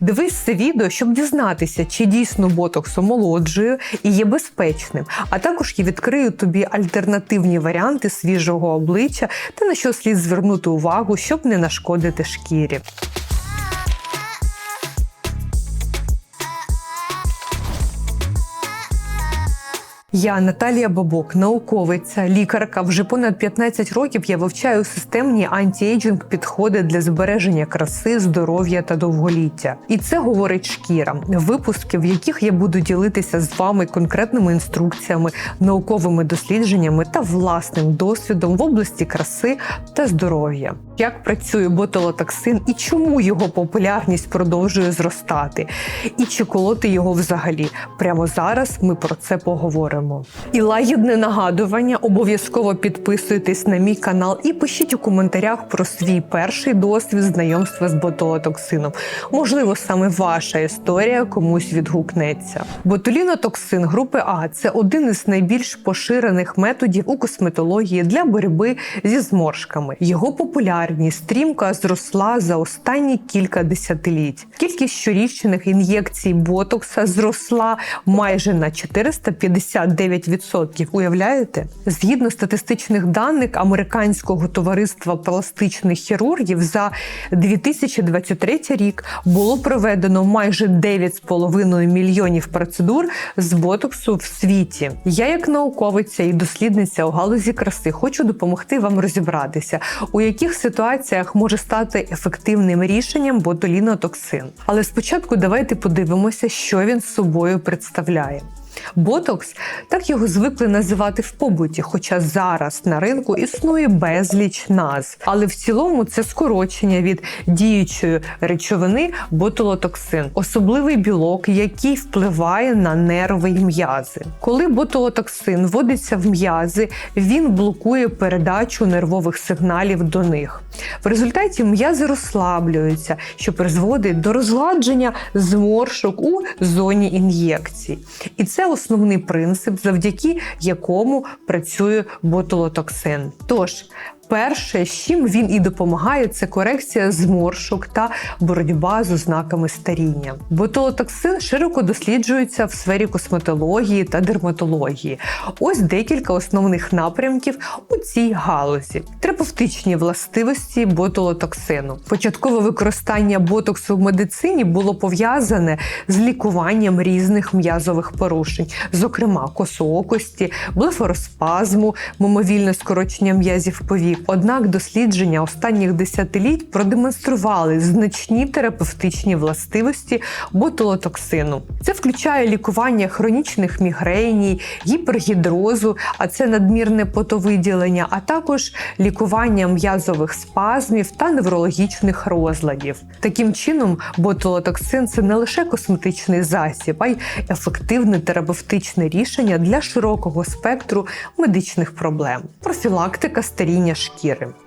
Дивись це відео, щоб дізнатися, чи дійсно ботокс омолоджує і є безпечним. А також я відкрию тобі альтернативні варіанти свіжого обличчя та на що слід звернути увагу, щоб не нашкодити шкірі. Я Наталія Бабок, науковиця, лікарка. Вже понад 15 років я вивчаю системні антіейджинг підходи для збереження краси, здоров'я та довголіття. І це говорить шкіра. Випуски, в яких я буду ділитися з вами конкретними інструкціями, науковими дослідженнями та власним досвідом в області краси та здоров'я. Як працює ботулотоксин і чому його популярність продовжує зростати, і чи колоти його взагалі? Прямо зараз ми про це поговоримо. І лагідне нагадування: обов'язково підписуйтесь на мій канал і пишіть у коментарях про свій перший досвід знайомства з ботулотоксином. Можливо, саме ваша історія комусь відгукнеться. Ботулінотоксин групи А це один із найбільш поширених методів у косметології для боротьби зі зморшками. Його популярність стрімко зросла за останні кілька десятиліть. Кількість щорічних ін'єкцій ботокса зросла майже на 459%. Уявляєте? Згідно статистичних даних американського товариства пластичних хірургів за 2023 рік було проведено майже 9,5 мільйонів процедур з ботоксу в світі. Я, як науковиця і дослідниця у галузі краси, хочу допомогти вам розібратися, у яких ситуаціях може стати ефективним рішенням ботулінотоксин. Але спочатку давайте подивимося, що він собою представляє. Ботокс так його звикли називати в побуті, хоча зараз на ринку існує безліч назв. Але в цілому це скорочення від діючої речовини ботулотоксин, особливий білок, який впливає на нерви й м'язи. Коли ботулотоксин вводиться в м'язи, він блокує передачу нервових сигналів до них. В результаті м'язи розслаблюються, що призводить до розгладження зморшок у зоні ін'єкцій. І це основний принцип, завдяки якому працює ботулотоксин. Тож, Перше, з чим він і допомагає, це корекція зморшок та боротьба з ознаками старіння. Ботулотоксин широко досліджується в сфері косметології та дерматології. Ось декілька основних напрямків у цій галузі: терапевтичні властивості ботулотоксину. Початкове використання ботоксу в медицині було пов'язане з лікуванням різних м'язових порушень, зокрема косоокості, блефороспазму, мимовільне скорочення м'язів повік. Однак дослідження останніх десятиліть продемонстрували значні терапевтичні властивості ботулотоксину. Це включає лікування хронічних мігреній, гіпергідрозу, а це надмірне потовиділення, а також лікування м'язових спазмів та неврологічних розладів. Таким чином, ботулотоксин це не лише косметичний засіб, а й ефективне терапевтичне рішення для широкого спектру медичних проблем. Профілактика старіння шкіри.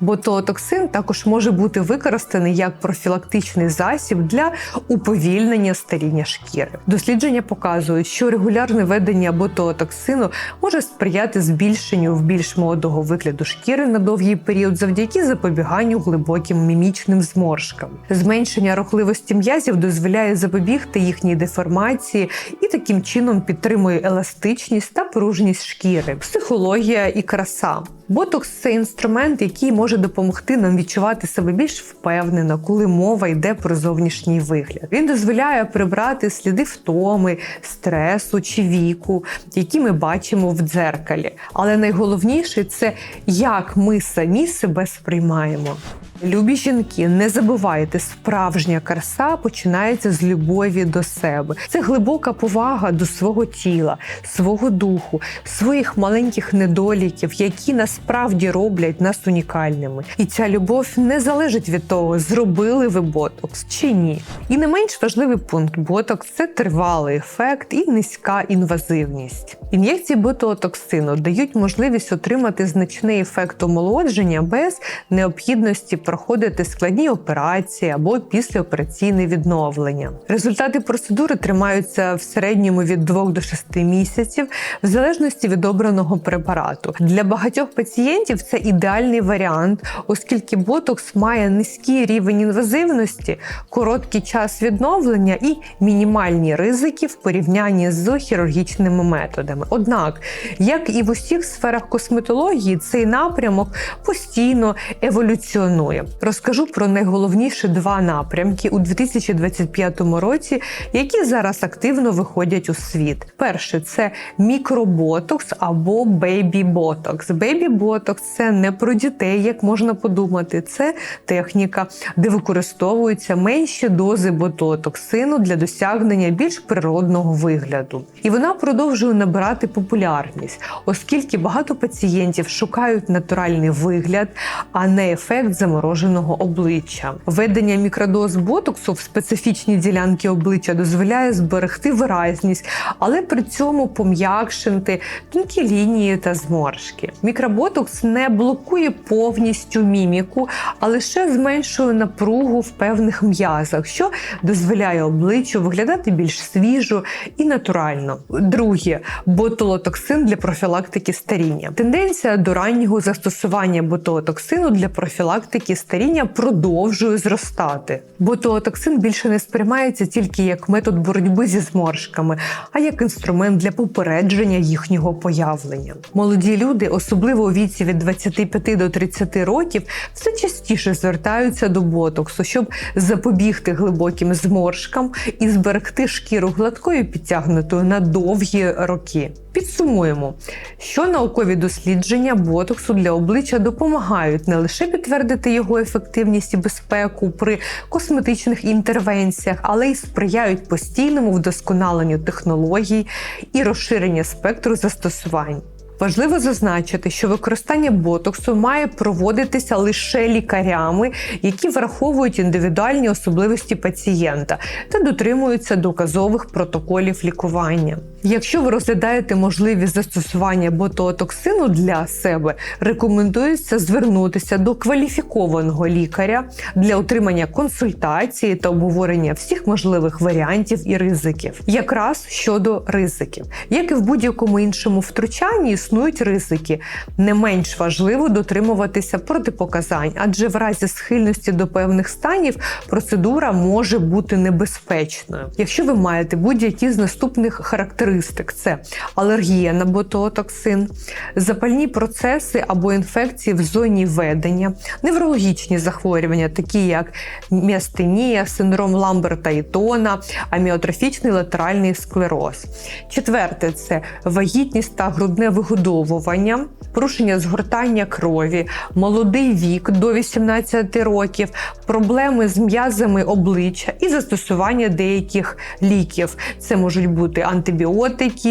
Ботулотоксин також може бути використаний як профілактичний засіб для уповільнення старіння шкіри. Дослідження показують, що регулярне ведення ботулотоксину може сприяти збільшенню в більш молодого вигляду шкіри на довгий період завдяки запобіганню глибоким мімічним зморшкам. Зменшення рухливості м'язів дозволяє запобігти їхній деформації і таким чином підтримує еластичність та пружність шкіри, психологія і краса. Ботокс це інструмент, який може допомогти нам відчувати себе більш впевнено, коли мова йде про зовнішній вигляд. Він дозволяє прибрати сліди втоми, стресу чи віку, які ми бачимо в дзеркалі. Але найголовніше це як ми самі себе сприймаємо. Любі жінки, не забувайте, справжня краса починається з любові до себе. Це глибока повага до свого тіла, свого духу, своїх маленьких недоліків, які насправді роблять нас унікальними. І ця любов не залежить від того, зробили ви ботокс чи ні. І не менш важливий пункт ботокс це тривалий ефект і низька інвазивність. Ін'єкції ботулотоксину дають можливість отримати значний ефект омолодження без необхідності проходити складні операції або післяопераційне відновлення. Результати процедури тримаються в середньому від 2 до 6 місяців, в залежності від обраного препарату. Для багатьох пацієнтів це ідеальний варіант, оскільки ботокс має низький рівень інвазивності, короткий час відновлення і мінімальні ризики в порівнянні з хірургічними методами. Однак, як і в усіх сферах косметології, цей напрямок постійно еволюціонує. Розкажу про найголовніші два напрямки у 2025 році, які зараз активно виходять у світ. Перше це мікроботокс або бейбі-ботокс. Бейбі-ботокс – це не про дітей, як можна подумати. Це техніка, де використовуються менші дози бототоксину для досягнення більш природного вигляду. І вона продовжує набирати популярність, оскільки багато пацієнтів шукають натуральний вигляд, а не ефект замороженого обличчя. Введення мікродоз ботоксу в специфічні ділянки обличчя дозволяє зберегти виразність, але при цьому пом'якшити тонкі лінії та зморшки. Мікроботокс не блокує повністю міміку, а лише зменшує напругу в певних м'язах, що дозволяє обличчю виглядати більш свіжо і натурально. Друге ботулотоксин для профілактики старіння. Тенденція до раннього застосування ботулотоксину для профілактики старіння продовжує зростати. Ботулотоксин більше не сприймається тільки як метод боротьби зі зморшками, а як інструмент для попередження їхнього появлення. Молоді люди, особливо у віці від 25 до 30 років, все частіше звертаються до ботоксу, щоб запобігти глибоким зморшкам і зберегти шкіру гладкою підтягнутою на довгі роки. Підсумуємо, що наукові дослідження ботоксу для обличчя допомагають не лише підтвердити його ефективність і безпеку при косметичних інтервенціях, але й сприяють постійному вдосконаленню технологій і розширення спектру застосувань. Важливо зазначити, що використання ботоксу має проводитися лише лікарями, які враховують індивідуальні особливості пацієнта та дотримуються доказових протоколів лікування. Якщо ви розглядаєте можливість застосування бототоксину для себе, рекомендується звернутися до кваліфікованого лікаря для отримання консультації та обговорення всіх можливих варіантів і ризиків. Якраз щодо ризиків, як і в будь-якому іншому втручанні, існують ризики. Не менш важливо дотримуватися протипоказань, адже в разі схильності до певних станів процедура може бути небезпечною. Якщо ви маєте будь-які з наступних характеристик: це алергія на ботулотоксин, запальні процеси або інфекції в зоні ведення, неврологічні захворювання, такі як міастенія, синдром Ламберта і Тона, аміотрофічний латеральний склероз. Четверте це вагітність та грудне вигодовування, порушення згортання крові, молодий вік до 18 років, проблеми з м'язами обличчя і застосування деяких ліків. Це можуть бути антибіотики,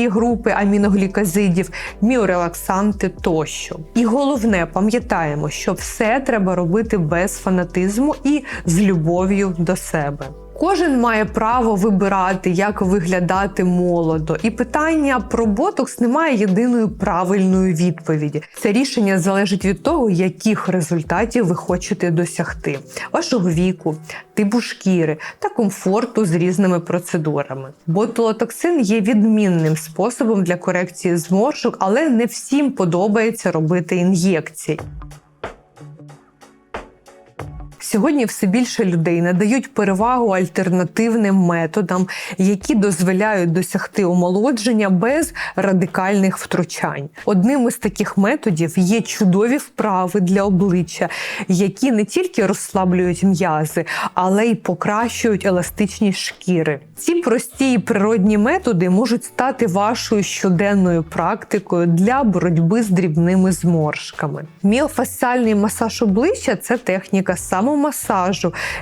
групи аміноглікозидів, міорелаксанти тощо. І головне, пам'ятаємо, що все треба робити без фанатизму і з любов'ю до себе. Кожен має право вибирати, як виглядати молодо, і питання про ботокс немає єдиної правильної відповіді. Це рішення залежить від того, яких результатів ви хочете досягти, вашого віку, типу шкіри та комфорту з різними процедурами. Ботулотоксин є відмінним способом для корекції зморшок, але не всім подобається робити ін'єкції. Сьогодні все більше людей надають перевагу альтернативним методам, які дозволяють досягти омолодження без радикальних втручань. Одним із таких методів є чудові вправи для обличчя, які не тільки розслаблюють м'язи, але й покращують еластичність шкіри. Ці прості і природні методи можуть стати вашою щоденною практикою для боротьби з дрібними зморшками. Міофасціальний масаж обличчя це техніка самомасажу,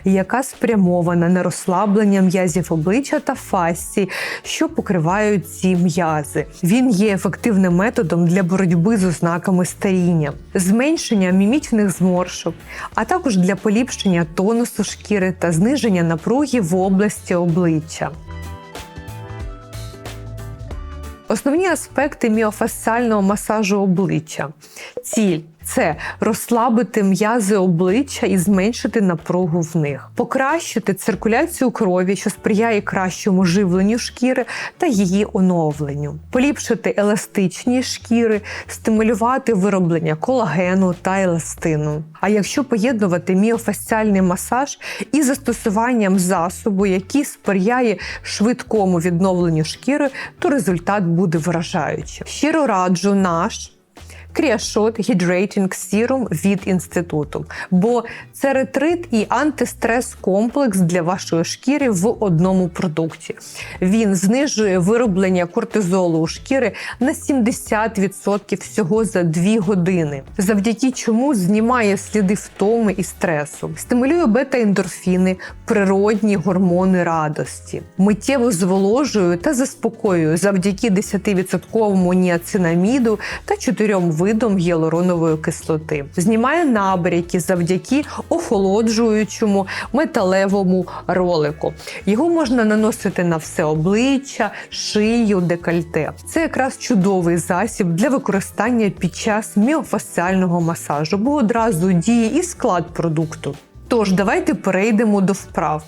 яка спрямована на розслаблення м'язів обличчя та фасцій, що покривають ці м'язи. Він є ефективним методом для боротьби з ознаками старіння, зменшення мімічних зморшок, а також для поліпшення тонусу шкіри та зниження напруги в області обличчя. Основні аспекти міофасціального масажу обличчя. Ціль це розслабити м'язи обличчя і зменшити напругу в них, покращити циркуляцію крові, що сприяє кращому живленню шкіри та її оновленню, поліпшити еластичність шкіри, стимулювати вироблення колагену та еластину. А якщо поєднувати міофасціальний масаж із застосуванням засобу, який сприяє швидкому відновленню шкіри, то результат буде вражаючим. Щиро раджу наш. Кріашот Hydrating Serum від інституту, бо це ретрит і антистрес комплекс для вашої шкіри в одному продукті. Він знижує вироблення кортизолу у шкіри на 70% всього за 2 години, завдяки чому знімає сліди втоми і стресу, стимулює бета-ендорфіни, природні гормони радості, миттєво зволожує та заспокоює завдяки 10% ніацинаміду та 4 видом гіалуронової кислоти. Знімає набряки завдяки охолоджуючому металевому ролику. Його можна наносити на все обличчя, шию, декольте. Це якраз чудовий засіб для використання під час міофасціального масажу, бо одразу діє і склад продукту. Тож давайте перейдемо до вправ.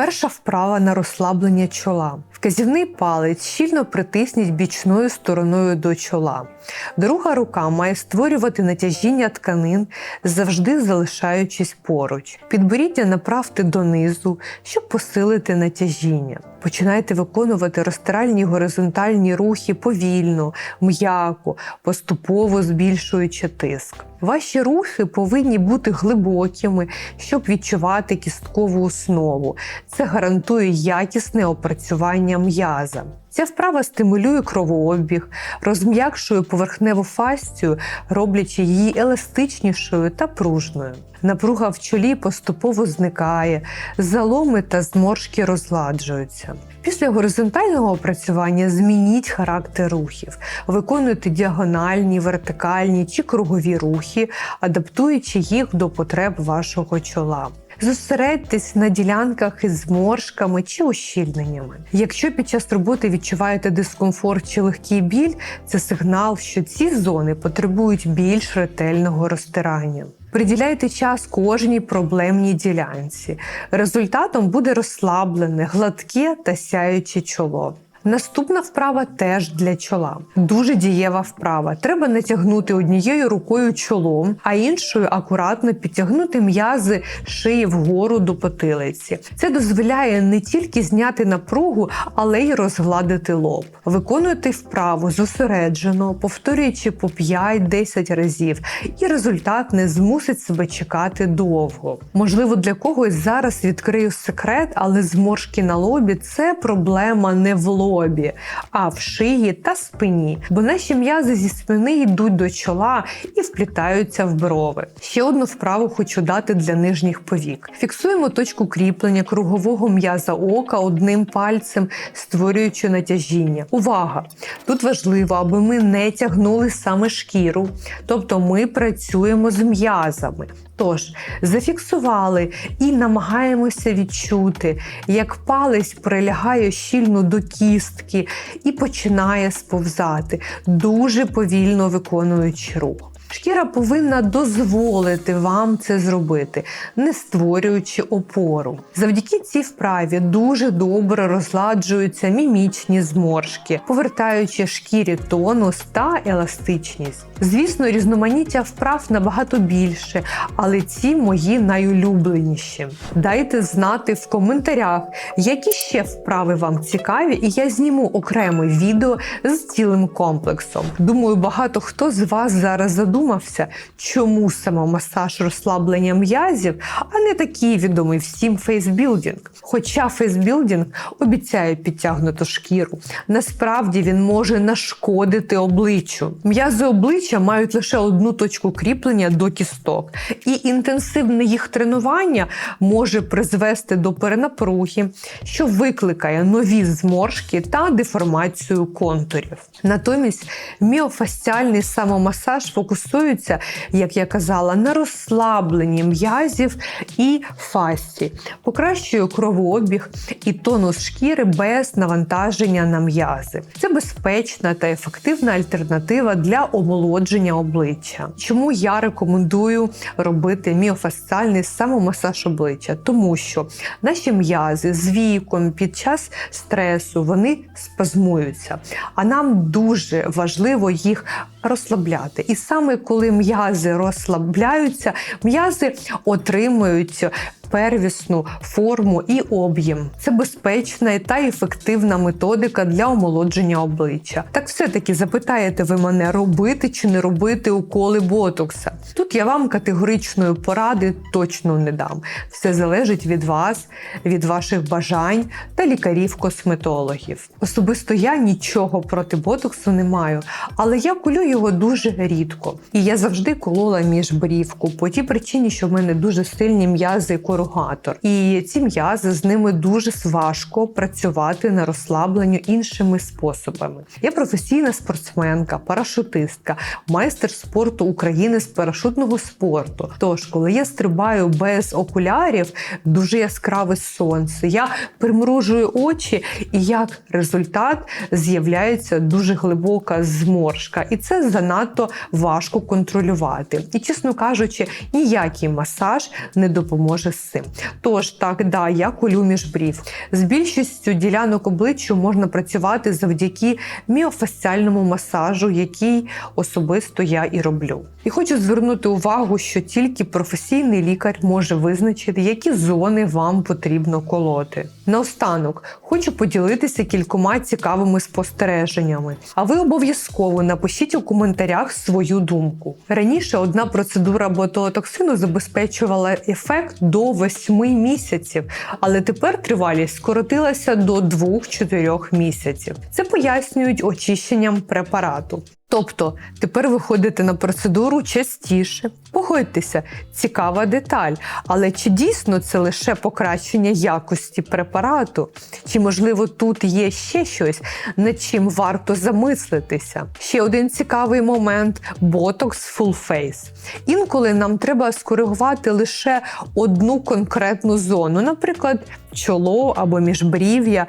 Перша вправа на розслаблення чола. Вказівний палець щільно притисніть бічною стороною до чола. Друга рука має створювати натяжіння тканин, завжди залишаючись поруч. Підборіддя направте донизу, щоб посилити натяжіння. Починайте виконувати розтиральні горизонтальні рухи повільно, м'яко, поступово збільшуючи тиск. Ваші рухи повинні бути глибокими, щоб відчувати кісткову основу. Це гарантує якісне опрацювання м'яза. Ця вправа стимулює кровообіг, розм'якшує поверхневу фасцію, роблячи її еластичнішою та пружною. Напруга в чолі поступово зникає, заломи та зморшки розладжуються. Після горизонтального опрацювання змініть характер рухів, виконуйте діагональні, вертикальні чи кругові рухи, адаптуючи їх до потреб вашого чола. Зосередьтесь на ділянках із зморшками чи ущільненнями. Якщо під час роботи відчуваєте дискомфорт чи легкий біль, це сигнал, що ці зони потребують більш ретельного розтирання. Приділяйте час кожній проблемній ділянці. Результатом буде розслаблене, гладке та сяюче чоло. Наступна вправа теж для чола. Дуже дієва вправа. Треба натягнути однією рукою чолом, а іншою акуратно підтягнути м'язи шиї вгору до потилиці. Це дозволяє не тільки зняти напругу, але й розгладити лоб. Виконуйте вправу зосереджено, повторюючи по 5-10 разів, і результат не змусить себе чекати довго. Можливо, для когось зараз відкрию секрет, але зморшки на лобі це проблема не в лобі лобі, а в шиї та спині, бо наші м'язи зі спини йдуть до чола і вплітаються в брови. Ще одну вправу хочу дати для нижніх повік. Фіксуємо точку кріплення кругового м'яза ока одним пальцем, створюючи натяжіння. Увага! Тут важливо, аби ми не тягнули саме шкіру, тобто ми працюємо з м'язами. Тож зафіксували і намагаємося відчути, як палець прилягає щільно до кістки і починає сповзати, дуже повільно виконуючи рух. Шкіра повинна дозволити вам це зробити, не створюючи опору. Завдяки цій вправі дуже добре розладжуються мімічні зморшки, повертаючи шкірі тонус та еластичність. Звісно, різноманіття вправ набагато більше, але ці мої найулюбленіші. Дайте знати в коментарях, які ще вправи вам цікаві, і я зніму окреме відео з цілим комплексом. Думаю, багато хто з вас зараз задумався, чому самомасаж розслаблення м'язів, а не такий відомий всім фейсбілдинг. Хоча фейсбілдинг обіцяє підтягнуту шкіру, насправді він може нашкодити обличчю. М'язи обличчя мають лише одну точку кріплення до кісток, і інтенсивне їх тренування може призвести до перенапруги, що викликає нові зморшки та деформацію контурів. Натомість міофасціальний самомасаж фокусує фокусуються, як я казала, на розслабленні м'язів і фасці, покращує кровообіг і тонус шкіри без навантаження на м'язи. Це безпечна та ефективна альтернатива для омолодження обличчя. Чому я рекомендую робити міофасціальний самомасаж обличчя? Тому що наші м'язи з віком під час стресу вони спазмуються, а нам дуже важливо їх розслабляти. І саме коли м'язи розслабляються, м'язи отримують первісну форму і об'єм. Це безпечна та ефективна методика для омолодження обличчя. Так все-таки запитаєте ви мене, робити чи не робити уколи ботокса? Тут я вам категоричної поради точно не дам. Все залежить від вас, від ваших бажань та лікарів-косметологів. Особисто я нічого проти ботоксу не маю, але я колю його дуже рідко. І я завжди колола міжбрівку по тій причині, що в мене дуже сильні м'язи і коругатор. І ці м'язи з ними дуже важко працювати на розслабленню іншими способами. Я професійна спортсменка, парашутистка, майстер спорту України з парашутного спорту. Тож, коли я стрибаю без окулярів, дуже яскраве сонце, я примружую очі, і як результат з'являється дуже глибока зморшка, і це занадто важко контролювати. І, чесно кажучи, ніякий масаж не допоможе з. Тож так, да, я колю міжбрів. З більшістю ділянок обличчя можна працювати завдяки міофасціальному масажу, який особисто я і роблю. І хочу звернути увагу, що тільки професійний лікар може визначити, які зони вам потрібно колоти. Наостанок хочу поділитися кількома цікавими спостереженнями. А ви обов'язково напишіть у коментарях свою думку. Раніше одна процедура ботулотоксину забезпечувала ефект до 8 місяців, але тепер тривалість скоротилася до 2-4 місяців. Це пояснюють очищенням препарату. Тобто тепер ви ходите на процедуру частіше. Погодьтеся, цікава деталь. Але чи дійсно це лише покращення якості препарату? Чи можливо тут є ще щось, над чим варто замислитися? Ще один цікавий момент Botox Full Face. Інколи нам треба скоригувати лише одну конкретну зону, наприклад, чоло або міжбрів'я.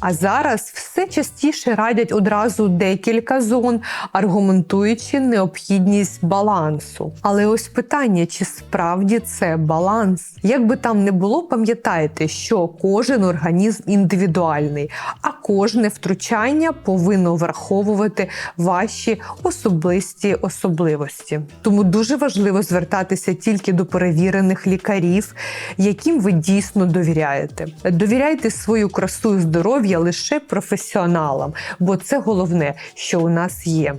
А зараз все частіше радять одразу декілька зон, аргументуючи необхідність балансу. Але ось питання, чи справді це баланс? Як би там не було, пам'ятайте, що кожен організм індивідуальний, а кожне втручання повинно враховувати ваші особисті особливості. Тому дуже важливо звертатися тільки до перевірених лікарів, яким ви дійсно довіряєте. Довіряйте свою красу і здоров'я лише професіоналам, бо це головне, що у нас є.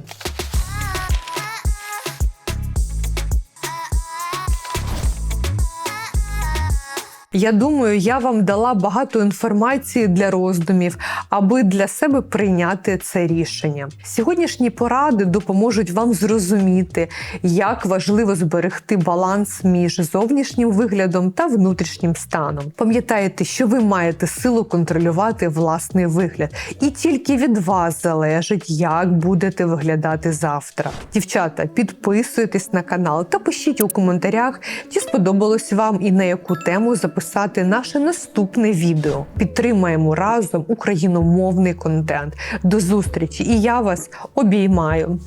Я думаю, я вам дала багато інформації для роздумів, аби для себе прийняти це рішення. Сьогоднішні поради допоможуть вам зрозуміти, як важливо зберегти баланс між зовнішнім виглядом та внутрішнім станом. Пам'ятайте, що ви маєте силу контролювати власний вигляд, і тільки від вас залежить, як будете виглядати завтра. Дівчата, підписуйтесь на канал та пишіть у коментарях, чи сподобалось вам і на яку тему записати наше наступне відео. Підтримаємо разом україномовний контент. До зустрічі! І я вас обіймаю.